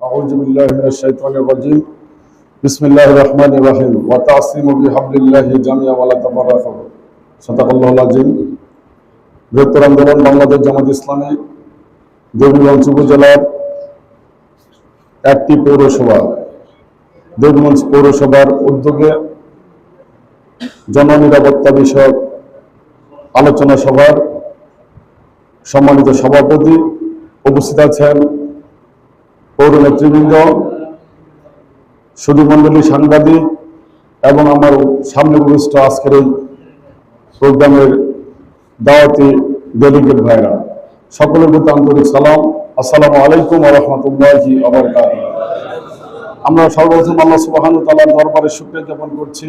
أعوذ بالله من الشيطان الرجيم بسم الله الرحمن الرحيم وتعصيم بحبل الله جميعا ولا تفرقوا صدق الله العظيم বৃহত্তর আন্দোলন বাংলাদেশ জামাত ইসলামী দেবীগঞ্জ উপজেলার একটি পৌরসভা দেবগঞ্জ পৌরসভার উদ্যোগে জননিরাপত্তা বিষয়ক আলোচনা সভার সম্মানিত সভাপতি উপস্থিত আছেন পৌর নেতৃবৃন্দ সুধীমণ্ডলী সাংবাদিক এবং আমার সামনে উপস্থিত আজকের এই প্রোগ্রামের দাওয়াতি ডেলিগেট ভাইরা। সকলের প্রতি আন্তরিক সালাম। আসসালামু আলাইকুম রহমতুল্লাহি আমরা সর্বপ্রথম আল্লাহ সুবাহান তালার দরবারে শুক্রিয়া জ্ঞাপন করছি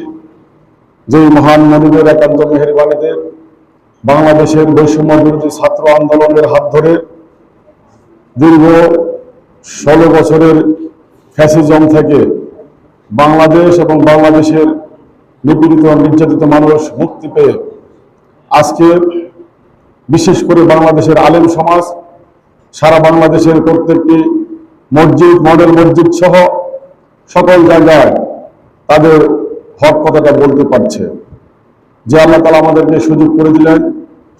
যে মহান মনিবের একান্ত মেহেরবানিতে বাংলাদেশের বৈষম্য বিরোধী ছাত্র আন্দোলনের হাত ধরে দীর্ঘ ষোলো বছরের ফ্যাসিজম থেকে বাংলাদেশ এবং বাংলাদেশের নিপীড়িত নির্যাতিত মানুষ মুক্তি পেয়ে আজকে বিশেষ করে বাংলাদেশের আলেম সমাজ, সারা বাংলাদেশের প্রত্যেকটি মসজিদ, মডেল মসজিদ সহ সকল জায়গায় তাদের হক কথাটা বলতে পারছে। যে আল্লাহ তালা আমাদেরকে সুযোগ করে দিলেন,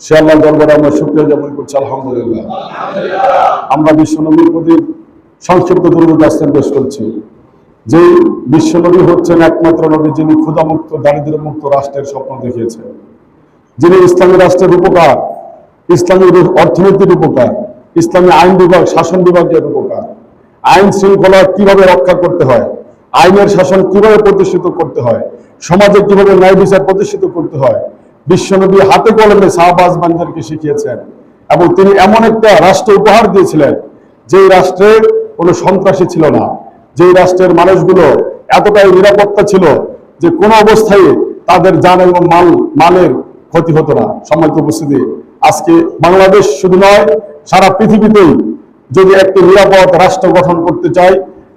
সে আল্লাহ দরবারে আমরা শুক্রিয়া জ্ঞাপন করছি, আলহামদুলিল্লাহ। আমরা বিশ্বনবীর প্রতি সংক্ষিপ্ত দুর্গদাস্তান পেশ করছি। যে বিশ্বনবী হচ্ছেন একমাত্র নবী যিনি ক্ষুধামুক্ত দারিদ্র মুক্ত রাষ্ট্রের স্বপ্ন দেখিয়েছেন। যিনি ইসলামী রাষ্ট্রের উপকার, ইসলামী অর্থনীতির উপকার, ইসলামী আইন বিভাগ, শাসন বিভাগের উপকার। আইন শৃঙ্খলা কীভাবে রক্ষা করতে হয়, আইনের শাসন কীভাবে প্রতিষ্ঠিত করতে হয়, সমাজে কীভাবে ন্যায় বিচার প্রতিষ্ঠিত করতে হয়, বিশ্বনবী হাতে কলমে শাহবাজ বান্দারকে শিখিয়েছেন এবং তিনি এমন একটা রাষ্ট্র উপহার দিয়েছিলেন যে রাষ্ট্রে কোনো সন্ত্রাসী ছিল না। যেই রাষ্ট্রের মানুষগুলো এতটাই নিরাপত্তা ছিল যে কোনো অবস্থায় তাদের জান এবং মাল, মালের ক্ষতি হতো না। সম্মানিত উপস্থিতি, আজকে বাংলাদেশ শুধু নয়, সারা পৃথিবীতেই যদি একটি নিরাপদ রাষ্ট্র গঠন করতে চাই,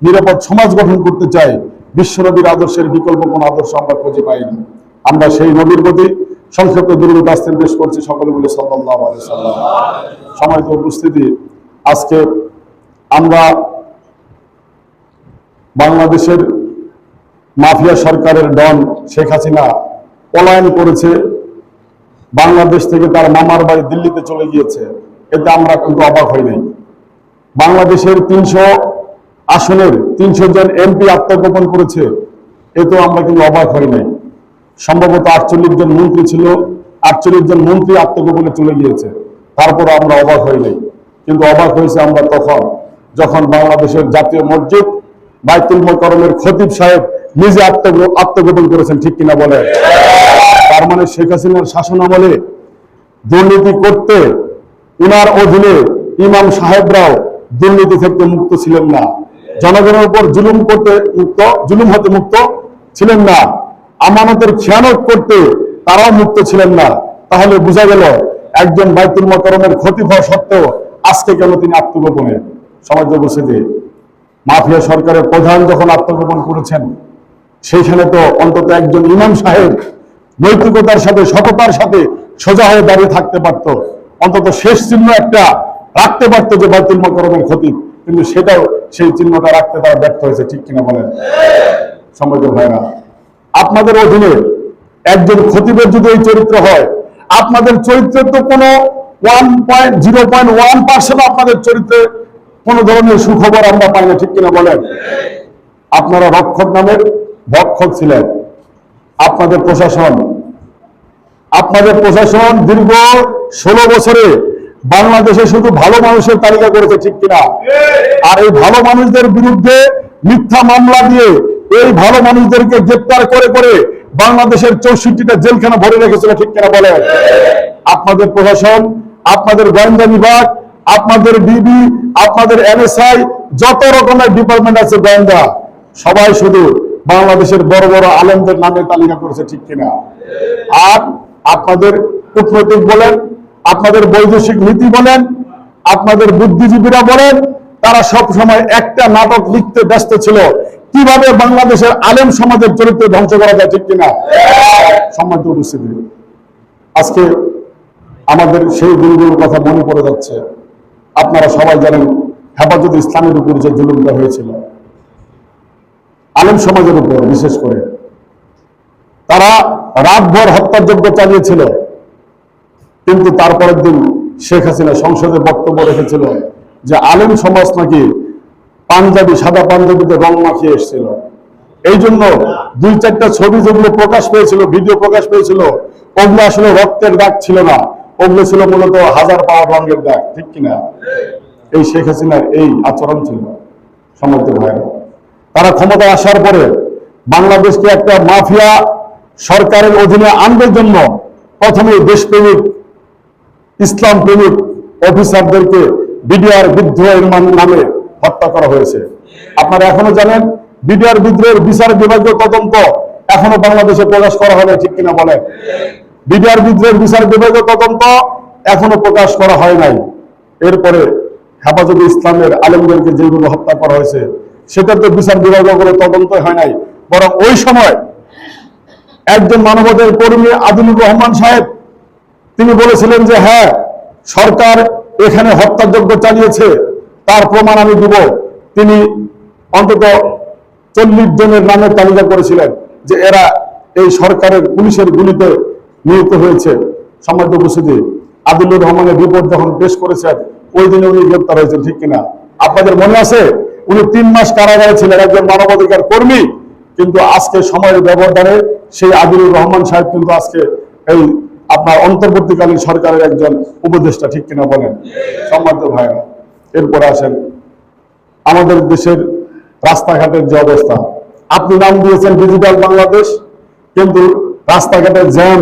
নিরাপদ সমাজ গঠন করতে চাই, বিশ্ব বিশ্বনবীর আদর্শের বিকল্প কোন আদর্শ আমরা খুঁজে পাই না। আমরা সেই নবীর প্রতি সংক্ষিপ্ত দুর্গত আস্তেন পেশ করছি। সকলে বলে সাল্লাহ সাল্লাম সময়ত উপস্থিতি, আজকে আমরা বাংলাদেশের মাফিয়া সরকারের ডন শেখ হাসিনা পলায়ন করেছে। বাংলাদেশ থেকে তার মামার বাড়ি দিল্লিতে চলে গিয়েছে। এতে আমরা কিন্তু অবাক হই নাই। বাংলাদেশের তিনশো আসনের তিনশো জন এমপি আত্মগোপন করেছে। এতেও আমরা কিন্তু অবাক হই নাই। সম্ভবত আটচল্লিশ জন মন্ত্রী ছিল, আটচল্লিশ জন মন্ত্রী আত্মগোপনে চলে গিয়েছে। তারপর আমরা অবাক হই নাই। কিন্তু অবাক হয়েছে আমরা তখন, যখন বাংলাদেশের জাতীয় মসজিদ বাইতুল মোকরমের খতিব সাহেব নিজে আত্মগোপন করেছেন, ঠিক কিনা বলে? তার মানে শেখ হাসিনার শাসন আমলে দুর্নীতি করতে উনার অধীনে ইমাম সাহেবরাও দুর্নীতি থেকে মুক্ত ছিলেন না। জনগণের উপর জুলুম করতে মুক্ত, জুলুম হতে মুক্ত ছিলেন না। আমানতের খেয়ানত করতে তারাও মুক্ত ছিলেন না। তাহলে বোঝা গেল একজন বাইতুল মকরমের ক্ষতি হওয়া সত্ত্বেও আজকে কেন তিনি আত্মগোপনে? সমাজ উপস্থিতি। মাফিয়া সরকারের প্রধান যখন আত্মগোপন করেছেন, সেইখানে তো অন্তত একজন ইমাম সাহেব নৈতিকতার সাথে, সততার সাথে সোজা হয়ে দাঁড়িয়ে থাকতে পারত। অন্তত শেষ চিহ্ন একটা রাখতে পারতো যে বাইতুল মকরমের ক্ষতি। কিন্তু সেটাও সেই চিহ্নটা রাখতে তারা ব্যর্থ হয়েছে, ঠিক কিনা বলেন? সম্মানিত ভাইরা আপনাদের অধীনে একজন খতিবের যদি এই চরিত্র হয়, আপনাদের চরিত্রের তো কোনো one point zero point one percent আপনাদের চরিত্রে কোনো ধরনের সুখবর আমরা পাই না, ঠিক কিনা বলেন? আপনারা রক্ষক নামের ভক্ষক ছিলেন। আপনাদের প্রশাসন। আপনাদের প্রশাসন দীর্ঘ ষোলো বছরে বাংলাদেশে শুধু ভালো মানুষের তালিকা করেছে, ঠিক কিনা? আর এই ভালো মানুষদের বিরুদ্ধে মিথ্যা মামলা দিয়ে এই ভালো মানুষদেরকে গ্রেপ্তার করে করে বাংলাদেশের চৌষট্টিটা জেলখানা ভরে রেখেছিল, ঠিক কিনা বলে আপনাদের প্রশাসন, আপনাদের গোয়েন্দা বিভাগ আপনাদের ডিবি আপনাদের এনএসআই যত রকমের ডিপার্টমেন্ট আছে গোয়েন্দা, সবাই শুধু বাংলাদেশের বড় বড় আলেমদের নামে তালিকা করেছে, ঠিক কিনা? আর আপনাদের কূটনৈতিক বলেন, আপনাদের বৈদেশিক নীতি বলেন, আপনাদের বুদ্ধিজীবীরা বলেন, তারা সব সময় একটা নাটক লিখতে ব্যস্ত ছিল। কীভাবে বাংলাদেশের আলেম সমাজের চরিত্র ধ্বংস করা যায়, ঠিক কিনা? সম্মানিত উপস্থিতি। আজকে আমাদের সেই দিনগুলোর কথা মনে পড়ে যাচ্ছে। আপনারা সবাই জানেন হেফাজত ইসলামের উপর যে জুলুমটা হয়েছিল। আলেম সমাজের উপর, বিশেষ করে। তারা রাতভর হত্যাযজ্ঞ চালিয়েছিল। কিন্তু তারপরের দিন শেখ হাসিনা সংসদে বক্তব্য রেখেছিল যে আলেম সমাজ নাকি পাঞ্জাবি, সাদা পাঞ্জাবিতে রং মাখিয়ে এসেছিল। এই জন্য দুই চারটা ছবি যেগুলো প্রকাশ পেয়েছিল, ভিডিও প্রকাশ পেয়েছিল, ওগুলো আসলে রক্তের দাগ ছিল না। ওগুলো ছিল মূলত হাজার পাওয়ার রঙের দাগ ঠিক কিনা? এই শেখ হাসিনার এই আচরণ ছিল, সমর্থ ভাইরা তারা ক্ষমতায় আসার পরে বাংলাদেশকে একটা মাফিয়া সরকারের অধীনে আনবার জন্য প্রথমে দেশপ্রেমিক ইসলাম প্রেমিক অফিসারদেরকে বিডিআর বিদ্রোহের নামে হত্যা করা হয়েছে। আপনারা এখনও জানেন, বিডিআর বিদ্রোহের বিচার বিভাগীয় তদন্ত এখনও বাংলাদেশে প্রকাশ করা হবে ঠিক কিনা বলেন? বিডিআর বিদ্রোহের বিচার বিভাগীয় তদন্ত এখনও প্রকাশ করা হয় নাই। এরপরে হেফাজত ইসলামের আলেমদেরকে যেগুলো হত্যা করা হয়েছে, সেটার তো বিচার বিভাগীয় কোনো তদন্ত হয় নাই। বরং ওই সময় একজন মানবতার কর্মী আদিলুর রহমান সাহেব, তিনি বলেছিলেন যে হ্যাঁ সরকার এখানে হত্যাযজ্ঞ চালিয়েছে, তার প্রমাণ আমি দিব। তিনি অন্তত চল্লিশ জনের নামের তালিকা করেছিলেন যে, এরা এই সরকারের পুলিশের গুলিতে নিহত হয়েছে। সম্মানিত উপস্থিতি, আদিলুর রহমানের রিপোর্ট যখন পেশ করেছেন, ওই দিনে উনি গ্রেপ্তার হয়েছেন, ঠিক কিনা? আপনাদের মনে আছে? উনি তিন মাস কারাগারে ছিলেন, একজন মানবাধিকার কর্মী, কিন্তু আজকে সময়ের ব্যবধানে সেই আদিলুর রহমান সাহেব কিন্তু আজকে এই আপনার অন্তর্বর্তীকালীন সরকারের একজন উপদেষ্টা, ঠিক কিনা বলেন? সম্মানিত ভাইরা এরপরে আসেন। আমাদের দেশের রাস্তাঘাটের যে অবস্থা, আপনি নাম দিয়েছেন ডিজিটাল বাংলাদেশ, কিন্তু রাস্তাঘাটের জ্যাম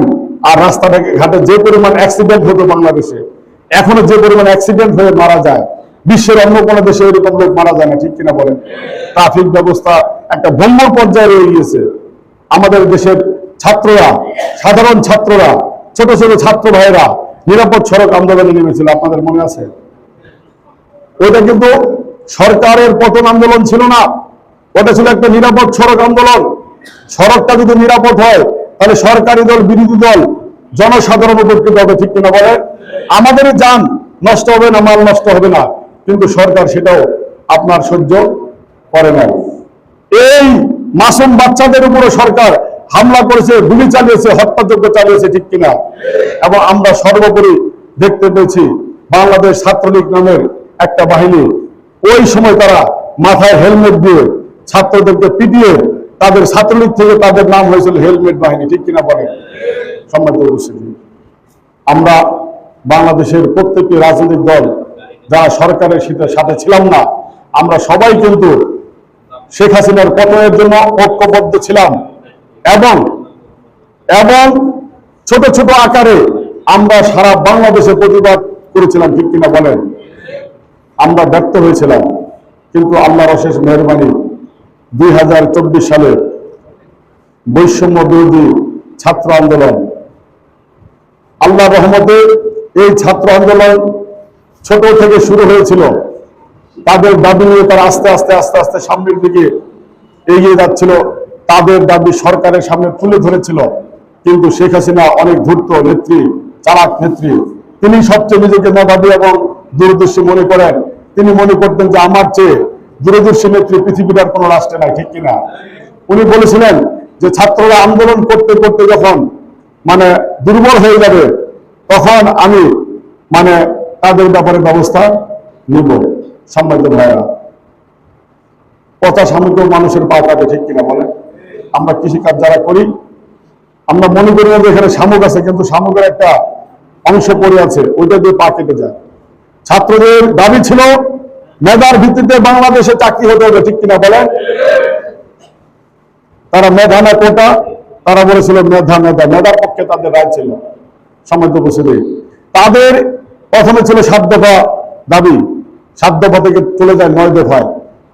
আর রাস্তাটা ঘাটে যে পরিমাণ অ্যাক্সিডেন্ট হতো বাংলাদেশে, এখনও যে পরিমাণ অ্যাক্সিডেন্ট হয়ে মারা যায়, বিশ্বের অন্য কোনো দেশে এরকম লোক মারা যায় না, ঠিক কিনা বলেন? ট্রাফিক ব্যবস্থা একটা ভঙ্গ পর্যায়ে রয়ে গিয়েছে। আমাদের দেশের ছাত্ররা, সাধারণ ছাত্ররা, ছোট ছোট ছাত্র ভাইরা নিরাপদ সড়ক আন্দোলনে নেমেছিল, আপনাদের মনে আছে? ওইটা কিন্তু সরকারের পতন আন্দোলন ছিল না। ওটা ছিল একটা নিরাপদ সড়ক আন্দোলন। সড়কটা যদি নিরাপদ হয় তাহলে সরকারি দল, বিরোধী দল, জনসাধারণ উপকৃত হবে ঠিক কিনা বলে? আমাদের যান, নষ্ট হবে না, মাল নষ্ট হবে না। কিন্তু সরকার সেটাও আপনার সহ্য করে না এই মাসুম বাচ্চাদের উপরে সরকার হামলা করেছে, গুলি চালিয়েছে, হত্যাযজ্ঞ চালিয়েছে ঠিক কিনা? এবং আমরা সর্বোপরি দেখতে পেয়েছি বাংলাদেশ ছাত্রলীগ নামের একটা বাহিনী। ওই সময় তারা মাথায় হেলমেট দিয়ে ছাত্রদেরকে পিটিয়ে তাদের ছাত্রলীগ থেকে তাদের নাম হয়েছিল হেলমেট বাহিনী, ঠিক কিনা বলে সম্মানিত উপস্থিতি। আমরা বাংলাদেশের প্রত্যেকটি রাজনৈতিক দল যারা সরকারের সাথে ছিলাম না, আমরা সবাই কিন্তু শেখ হাসিনার পতনের জন্য ঐক্যবদ্ধ ছিলাম এবং এবং ছোট ছোট আকারে আমরা সারা বাংলাদেশে প্রতিবাদ করেছিলাম, ঠিক কিনা বলেন? আমরা ব্যর্থ হয়েছিলাম, কিন্তু আল্লাহর অশেষ মেহরবানি দুই হাজার চব্বিশ সালে বৈষম্য বিরোধী ছাত্র আন্দোলন। আল্লাহ রহমতে এই ছাত্র আন্দোলন ছোট থেকে শুরু হয়েছিল। তাদের দাবি নিয়ে তারা আস্তে আস্তে আস্তে আস্তে সামনের দিকে এগিয়ে যাচ্ছিল। তাদের দাবি সরকারের সামনে তুলে ধরেছিল। কিন্তু শেখ হাসিনা অনেক ধূর্ত নেত্রী, চালাক নেত্রী। তিনি সবচেয়ে নিজেকে মেধাবী এবং দূরদর্শী মনে করেন। তিনি মনে করতেন যে আমার চেয়ে দূরদর্শী নেত্রী পৃথিবীর আর কোনো রাষ্ট্রে নাই, ঠিক কিনা? উনি বলেছিলেন যে ছাত্ররা আন্দোলন করতে করতে যখন মানে দুর্বল হয়ে যাবে, তখন আমি মানে তাদের ব্যাপারে ব্যবস্থা নিব। সম্মানিত ভাইরা পচা সামগ্রিক মানুষের পা কাটে, ঠিক কিনা বলে আমরা কৃষিকাজ যারা করি, আমরা মনে করি না যে এখানে শামুক আছে, কিন্তু শামুকের একটা অংশ পড়ে আছে, ওইটা দিয়ে পা কেটে যায়। ছাত্রদের দাবি ছিল মেধার ভিত্তিতে বাংলাদেশে চাকরি হতে হবে, ঠিক কিনা বলেন? তারা মেধা না কোটা, তারা বলেছিল মেধা মেধা। মেধার পক্ষে তাদের রায় ছিল সময় উপস্থিতি তাদের প্রথমে ছিল সাত দফা দাবি। সাত দফা থেকে চলে যায় নয় দফায়।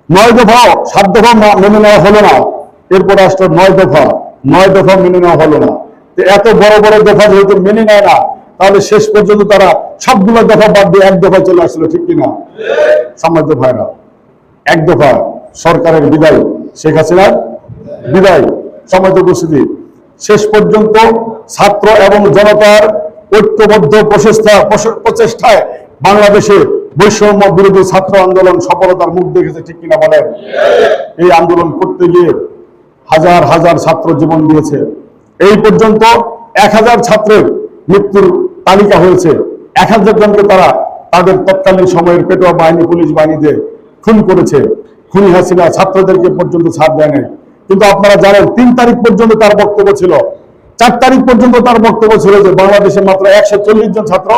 নয় দফা সাত দফা মেনে নেওয়া হলো না। এরপর আসলো নয় দফা। নয় দফা মেনে নেওয়া হলো না। এত বড় বড় দফা যেহেতু মেনে নেয় না তাহলে শেষ পর্যন্ত তারা সবগুলো দফা বাদ দিয়ে এক দফায় চলে আসলো, ঠিক কিনা? সম্মানিত ভাইরা এক দফা সরকারের বিদায়, শেখ হাসিনার বিদায়। সমাজ উপস্থিতি, শেষ পর্যন্ত ছাত্র এবং জনতার ঐক্যবদ্ধ প্রচেষ্টা প্রচেষ্টায় বাংলাদেশে বৈষম্য বিরোধী ছাত্র আন্দোলন সফলতার মুখ দেখেছে, ঠিক কিনা বলেন? এই আন্দোলন করতে গিয়ে হাজার হাজার ছাত্র জীবন দিয়েছে। এই পর্যন্ত এক হাজার ছাত্রের মৃত্যুর তালিকা হয়েছে। এক হাজার জনকে তারা তাদের তৎকালীন সময়ের পেটোয়া বাহিনী, পুলিশ বাহিনীতে খুন করেছে। খুনি হাসিনা ছাত্রদেরকে পর্যন্ত ছাড় দেয় নাই কিন্তু আপনারা জানেন, তিন তারিখ পর্যন্ত তার বক্তব্য ছিল। চার তারিখ পর্যন্ত তার বক্তব্য ছিল যে বাংলাদেশে মাত্র একশো চল্লিশ জন ছাত্র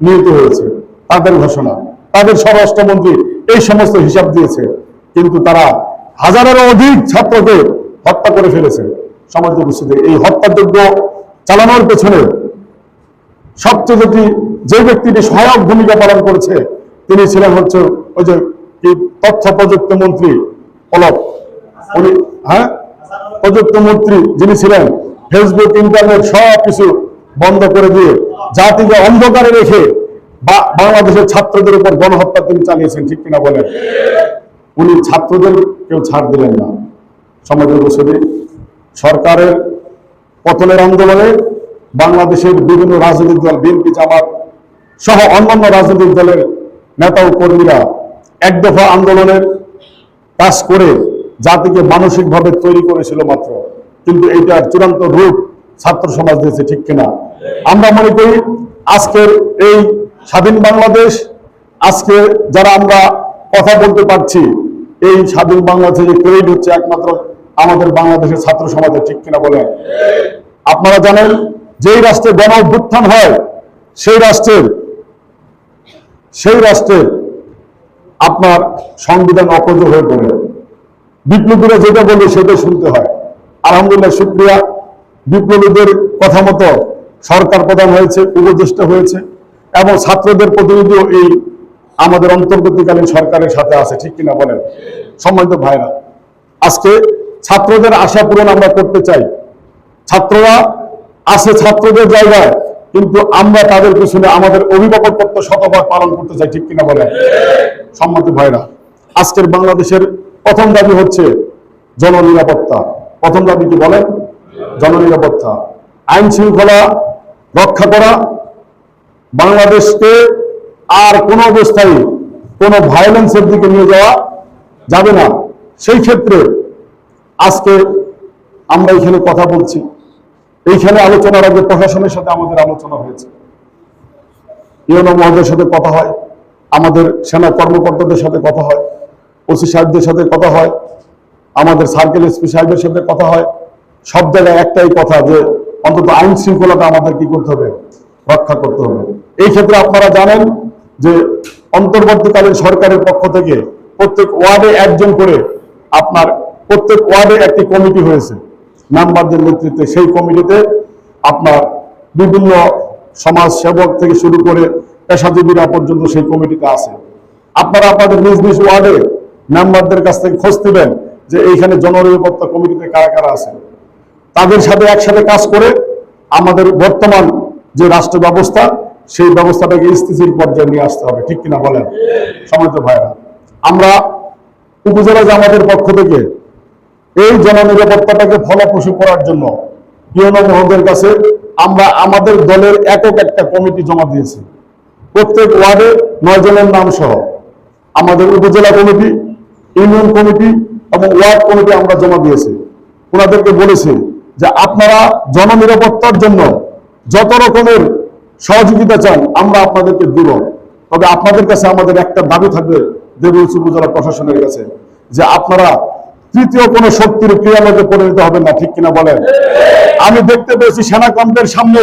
নিহত হয়েছে। তাদের ঘোষণা। তাদের স্বরাষ্ট্রমন্ত্রী এই সমস্ত হিসাব দিয়েছে। কিন্তু তারা হাজারেরও অধিক ছাত্রকে হত্যা করে ফেলেছে। সমাজ এই হত্যাযোগ্য চালানোর পেছনে সবচেয়ে যেটি যে ব্যক্তিটি সহায়ক ভূমিকা পালন করেছে, তিনি ছিলেন হচ্ছে ওই যে তথ্য প্রযুক্তি মন্ত্রী পলক উনি হ্যাঁ? প্রযুক্তি মন্ত্রী যিনি ছিলেন, ফেসবুক, ইন্টারনেট সব কিছু বন্ধ করে দিয়ে জাতিকে অন্ধকারে রেখে বা- বাংলাদেশের ছাত্রদের উপর গণহত্যা তিনি চালিয়েছেন, ঠিক কিনা বলেন? উনি ছাত্রদের কেউ ছাড় দিলেন না। সমাজের বসে সরকারের পতনের আন্দোলনে বাংলাদেশের বিভিন্ন রাজনৈতিক দল, বিএনপি, জামাত সহ অন্যান্য রাজনৈতিক দলের নেতা ও কর্মীরা এক দফা আন্দোলনের কাজ করে জাতিকে মানসিকভাবে তৈরি করেছিল মাত্র। কিন্তু এইটার চূড়ান্ত রূপ ছাত্র সমাজ দিয়েছে ঠিক কিনা? আমরা মনে করি আজকের এই স্বাধীন বাংলাদেশ আজকে যারা আমরা কথা বলতে পারছি, এই স্বাধীন বাংলাদেশে ক্রেডিট হচ্ছে একমাত্র আমাদের বাংলাদেশের ছাত্র সমাজের ঠিক কিনা বলে আপনারা জানেন যেই রাষ্ট্রে গণ অভ্যুত্থান হয়, সেই রাষ্ট্রের সেই রাষ্ট্রের আপনার সংবিধান অকজ হয়ে পড়ে। বিপ্লবীরা যেটা বলবে সেটা শুনতে হয়। আলহামদুলিল্লাহ শুক্রিয়া বিপ্লবীদের কথা মতো সরকার প্রধান হয়েছে, উপদেষ্টা হয়েছে, এবং ছাত্রদের প্রতিনিধিও এই আমাদের অন্তর্বর্তীকালীন সরকারের সাথে আছে, ঠিক কিনা বলেন? সম্মানিত ভাইরা, আজকে ছাত্রদের আশা পূরণ আমরা করতে চাই। ছাত্ররা আছে ছাত্রদের জায়গায়, কিন্তু আমরা তাদের পিছনে আমাদের অভিভাবকত্ব শতভাগ পালন করতে চাই, ঠিক কিনা বলেন? সম্মত ভাইরা, আজকের বাংলাদেশের প্রথম দাবি হচ্ছে জননিরাপত্তা। প্রথম দাবি কি বলেন? জননিরাপত্তা। আইন শৃঙ্খলা রক্ষা করা বাংলাদেশকে আর কোনো অবস্থায় কোনো ভায়োলেন্সের দিকে নিয়ে যাওয়া যাবে না। সেই ক্ষেত্রে আজকে আমরা এখানে কথা বলছি। এইখানে আলোচনার আগে প্রশাসনের সাথে আমাদের আলোচনা হয়েছে। ইউনো মহোদয়ের সাথে কথা হয়, আমাদের সেনা কর্মকর্তাদের সাথে কথা হয়, ওসি সাহেবদের সাথে কথা হয়, আমাদের সার্কেল এসপি সাহেবের সাথে কথা হয়। সব জায়গায় একটাই কথা যে অন্তত আইন শৃঙ্খলাটা আমাদের কি করতে হবে? রক্ষা করতে হবে। এই ক্ষেত্রে আপনারা জানেন যে অন্তর্বর্তীকালীন সরকারের পক্ষ থেকে প্রত্যেক ওয়ার্ডে একজন করে আপনার প্রত্যেক ওয়ার্ডে একটি কমিটি হয়েছে। মেম্বারদের নেতৃত্বে সেই কমিটিতে আপনার বিভিন্ন সমাজ সেবক থেকে শুরু করে পেশাজীবীরা পর্যন্ত সেই কমিটিতে আছে। আপনারা আপনাদের নিজ নিজ ওয়ার্ডে মেম্বারদের কাছ থেকে খোঁজ দিবেন যে এইখানে জননিরাপত্তা কমিটিতে কারা কারা আছে। তাদের সাথে একসাথে কাজ করে আমাদের বর্তমান যে রাষ্ট্র ব্যবস্থা, সেই ব্যবস্থাটাকে স্থিতিশীল পর্যায়ে নিয়ে আসতে হবে। ঠিক কিনা বলেন? সমাজ ভাইরা, আমরা উপজেলা জামাতের পক্ষ থেকে এই জননিরাপত্তাটাকে ফলপ্রসূ করার জন্য ইউনো কাছে আমরা আমাদের দলের একক একটা কমিটি জমা দিয়েছি। প্রত্যেক ওয়ার্ডে নয় জনের নাম সহ আমাদের উপজেলা কমিটি, ইউনিয়ন কমিটি এবং ওয়ার্ড কমিটি আমরা জমা দিয়েছি। ওনাদেরকে বলেছি যে আপনারা জননিরাপত্তার জন্য যত রকমের সহযোগিতা চান আমরা আপনাদেরকে দিব। তবে আপনাদের কাছে আমাদের একটা দাবি থাকবে দেবীচ উপজেলা প্রশাসনের কাছে যে আপনারা তৃতীয় কোনো শক্তির ক্রিয়ালোকে পরিণত হবে না, ঠিক কিনা বলেন? আমি দেখতে পেয়েছি সেনা সামনে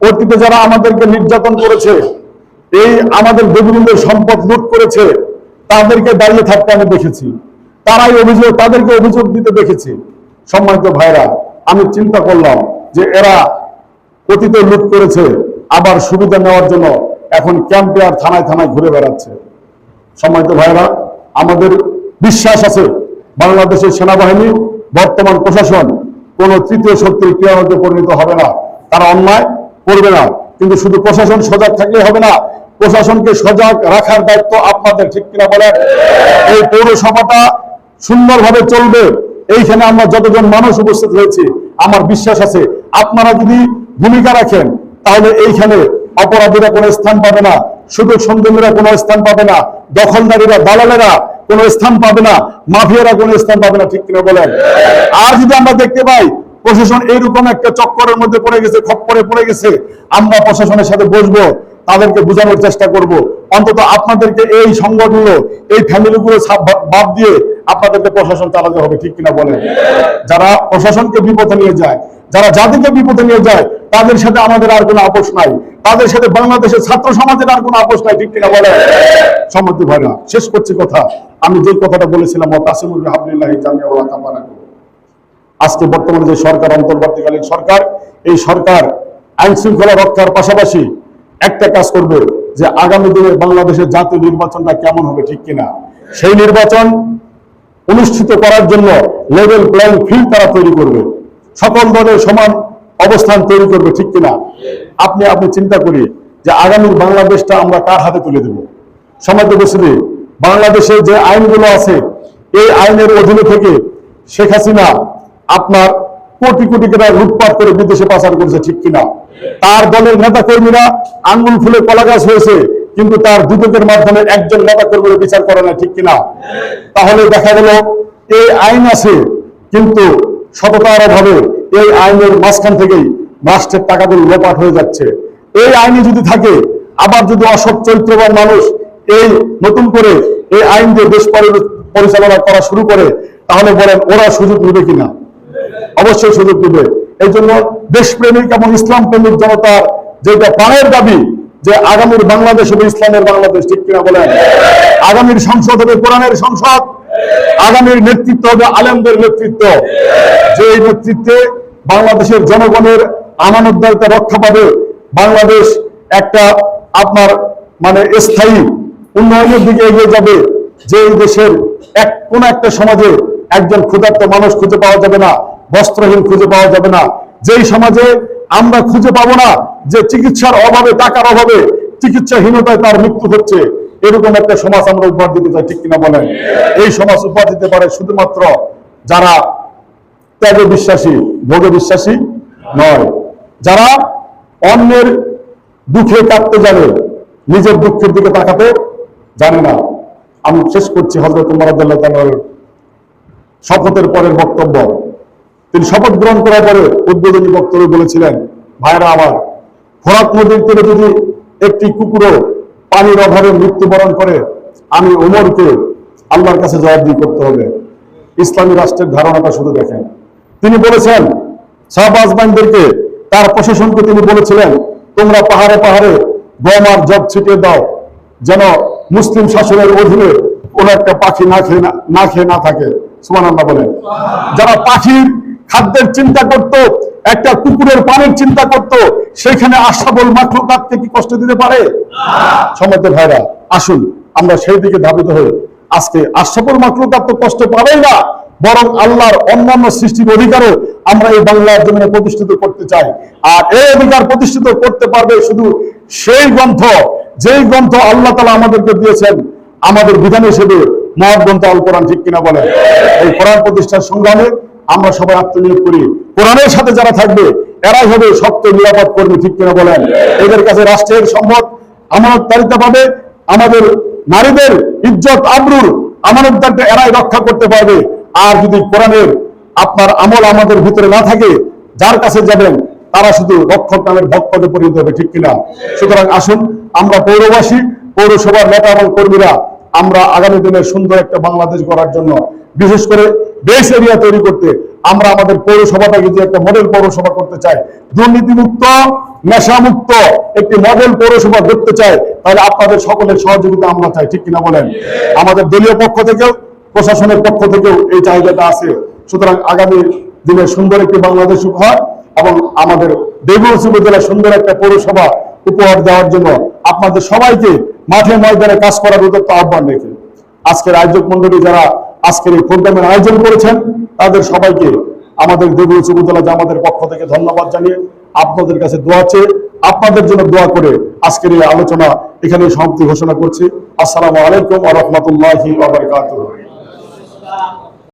অতীতে যারা আমাদেরকে নির্যাতন করেছে, এই আমাদের দেবীন্দ্রের সম্পদ লুট করেছে, তাদেরকে দাঁড়িয়ে থাকতে আমি দেখেছি। তারাই অভিযোগ, তাদেরকে অভিযোগ দিতে দেখেছি। সম্মানিত ভাইরা, আমি চিন্তা করলাম যে এরা অতীতে লুট করেছে, আবার সুবিধা নেওয়ার জন্য এখন ক্যাম্পে আর থানায় থানায় ঘুরে বেড়াচ্ছে। সম্মানিত ভাইরা, আমাদের বিশ্বাস আছে বাংলাদেশের সেনাবাহিনী, বর্তমান প্রশাসন কোন তৃতীয় শক্তির ক্রিয়ামধ্যে পরিণত হবে না। তারা অন্যায় করবে না। কিন্তু শুধু প্রশাসন সজাগ থাকলে হবে না, প্রশাসনকে সজাগ রাখার দায়িত্ব আপনাদের, ঠিক কিনা বলেন? এই পৌরসভাটা সুন্দরভাবে চলবে। এইখানে আমরা যতজন মানুষ উপস্থিত হয়েছি, আমার বিশ্বাস আছে, আপনারা যদি ভূমিকা রাখেন, তাহলে এইখানে অপরাধীরা কোনো স্থান পাবে না, সুযোগ সন্ধানীরা কোনো স্থান পাবে না, দখলদারীরা, দালালেরা কোনো স্থান পাবে না। মাফিয়ারা কোনো স্থান পাবে না, ঠিক কিনা বলেন? আর যদি আমরা দেখতে পাই, প্রশাসন এইরকম একটা চক্করের মধ্যে পড়ে গেছে, খপ্পরে পড়ে গেছে, আমরা প্রশাসনের সাথে বসবো, তাদেরকে বোঝানোর চেষ্টা করব। অন্তত আপনাদেরকে এই সংগঠনগুলো এই ফ্যামিলিগুলো বাদ দিয়ে আপনাদেরকে প্রশাসন চালাতে হবে, ঠিক কিনা বলেন? যারা প্রশাসনকে বিপথে নিয়ে যায় যারা জাতিকে বিপদে নিয়ে যায়, তাদের সাথে আমাদের আর কোনো আপোষ নাই। তাদের সাথে বাংলাদেশের ছাত্র সমাজের আর কোনো আপোষ নাই, ঠিক কিনা বলেন? সম্মতি ভাই না। শেষ করছি কথা। আমি যে কথাটা বলেছিলাম আজকে বর্তমানে যে সরকার, অন্তর্বর্তীকালীন সরকার, এই সরকার আইন শৃঙ্খলা রক্ষার পাশাপাশি একটা কাজ করবে যে আগামী দিনে বাংলাদেশের জাতীয় নির্বাচনটা কেমন হবে, ঠিক কিনা? সেই নির্বাচন অনুষ্ঠিত করার জন্য লেভেল প্লেইং ফিল্ড তারা তৈরি করবে। সকল দলের সমান অবস্থান তৈরি করবে, ঠিক কিনা? আপনি আপনি চিন্তা করি যে আগামী বাংলাদেশটা আমরা কার হাতে তুলে দেব? সমাজ বসে বাংলাদেশে যে আইনগুলো আছে, এই আইনের অধীনে থেকে শেখ হাসিনা আপনার কোটি কোটি টাকা লুটপাট করে বিদেশে পাচার করেছে, ঠিক কিনা? তার দলের নেতা কর্মীরা আঙ্গুল ফুলে কলা গাছ হয়েছে, কিন্তু তার দুদকের মাধ্যমে একজন নেতা কর্মীর বিচার করে না ঠিক কিনা? তাহলে দেখা গেল, এই আইন আছে, কিন্তু সততার অভাবে এই আইনের মাঝখান থেকেই রাষ্ট্রের টাকাগুলো লোপাট হয়ে যাচ্ছে। এই আইনে যদি থাকে, আবার যদি অসৎ চরিত্রবান মানুষ এই নতুন করে এই আইন দিয়ে দেশ পরিচালনা করা শুরু করে, তাহলে বলেন ওরা সুযোগ নেবে কিনা? অবশ্যই সুযোগ নেবে। এই জন্য দেশপ্রেমিক এবং ইসলাম প্রেমিক জনতার যেটা প্রাণের দাবি যে আগামীর বাংলাদেশ হবে, ইসলামের বাংলাদেশ, ঠিক কিনা বলেন? আগামীর সংসদ হবে, কোরআনের সংসদ আগামীর নেতৃত্ব হবে আলেমদের নেতৃত্ব। যে নেতৃত্বে বাংলাদেশের জনগণের আমানতদারিতা রক্ষা পাবে, বাংলাদেশ একটা আপনার মানে স্থায়ী উন্নয়নের দিকে এগিয়ে যাবে। যে এই দেশের এক, কোন একটা সমাজে একজন ক্ষুধার্ত মানুষ খুঁজে পাওয়া যাবে না, বস্ত্রহীন খুঁজে পাওয়া যাবে না। যেই সমাজে আমরা খুঁজে পাবো না যে চিকিৎসার অভাবে, টাকার অভাবে, চিকিৎসাহীনতায় তার মৃত্যু হচ্ছে এরকম একটা সমাজ আমরা উপহার দিতে চাই, ঠিক কিনা বলেন? এই সমাজ উপহার দিতে পারে শুধুমাত্র যারা ত্যাগে বিশ্বাসী, ভোগে বিশ্বাসী নয়, যারা অন্যের দুঃখে কাঁদতে জানে, নিজের দুঃখের দিকে তাকাতে জানে না। আমি শেষ করছি হজরত তালার শপথের পরের বক্তব্য। তিনি শপথ গ্রহণ করার পরে উদ্বোধনী বক্তব্য বলেছিলেন, ভাইরা আমার ফরাত নদীর তীরে যদি একটি কুকুরও পানির অভাবে মৃত্যুবরণ করে আমি ওমরকে আল্লাহর কাছে জবাবদিহি করতে হবে। ইসলামী রাষ্ট্রের ধারণাটা শুধু দেখেন। তিনি বলেছেন শাহবাজবানদেরকে তার প্রশাসনকে তিনি বলেছিলেন, তোমরা পাহাড়ে পাহাড়ে গম আর জব ছিটিয়ে দাও, যেন মুসলিম শাসনের অধীনে কোন একটা পাখি না খেয়ে না- খেয়ে না থাকে। সুমান বলেন। যারা পাখির খাদ্যের চিন্তা করত, একটা কুকুরের পানির চিন্তা করত সেখানে আশাবল মাখলুকাতকে কি কষ্ট দিতে পারে? সমাজের ভাইরা, আসুন, আমরা সেই দিকে ধাবিত হই। আজকে আশাবল মাখলুকাত তো কষ্ট পাবেই না, বরং আল্লাহর অন্যান্য সৃষ্টির অধিকারও আমরা এই বাংলার জমিনে প্রতিষ্ঠিত করতে চাই। আর এই অধিকার প্রতিষ্ঠিত করতে পারবে শুধু সেই গ্রন্থ, যেই গ্রন্থ আল্লাহ তালা আমাদেরকে দিয়েছেন, আমাদের বিধান হিসেবে মহৎ গ্রন্থ আল কোরআন ঠিক কিনা বলে এই কোরআন প্রতিষ্ঠার সংগ্রামে আমরা সবাই আত্মনিয়োগ করি। কোরআনের সাথে যারা থাকবে, এরাই হবে শক্ত নিরাপদ কর্মী, ঠিক কিনা বলেন? এদের কাছে রাষ্ট্রের সম্পদ আমানতদারিতা পাবে, আমাদের নারীদের ইজ্জত, আবরুর আমানতদারিতা এরাই রক্ষা করতে পারবে। আর যদি কোরআনের আপনার আমল আমাদের ভিতরে না থাকে, যার কাছে যাবেন, তারা শুধু রক্ষক নামের ভক্তকে পরিণত হবে, ঠিক কিনা? সুতরাং আসুন, আমরা পৌরবাসী, পৌরসভার নেতা এবং কর্মীরা, আমরা আগামী দিনে সুন্দর একটা বাংলাদেশ গড়ার জন্য বিশেষ করে বেস এরিয়া তৈরি করতে আমরা আমাদের পৌরসভাটাকে যে একটা মডেল পৌরসভা করতে চাই, দুর্নীতিমুক্ত, নেশামুক্ত একটি মডেল পৌরসভা করতে চাই, তাহলে আপনাদের সকলের সহযোগিতা আমরা চাই, ঠিক কিনা বলেন? আমাদের দলীয় পক্ষ থেকেও, প্রশাসনের পক্ষ থেকেও এই চাহিদাটা আছে। সুতরাং আগামী দিনে সুন্দর একটি বাংলাদেশ উপহার এবং আমাদের দেবী উপজেলার সুন্দর একটা পৌরসভা উপহার দেওয়ার জন্য আপনাদের সবাইকে মাঠে ময়দানে কাজ করার উদ্যোক্ত আহ্বান রেখে আজকের আয়োজক মন্ডলী যারা আজকের এই প্রোগ্রামের আয়োজন করেছেন। তাদের সবাইকে আমাদের দেবী যে আমাদের পক্ষ থেকে ধন্যবাদ জানিয়ে আপনাদের কাছে দোয়া চেয়ে আপনাদের জন্য দোয়া করে আজকের এই আলোচনা এখানে সমাপ্তি ঘোষণা করছি। আসসালামু আলাইকুম আ রহমতুল্লাহি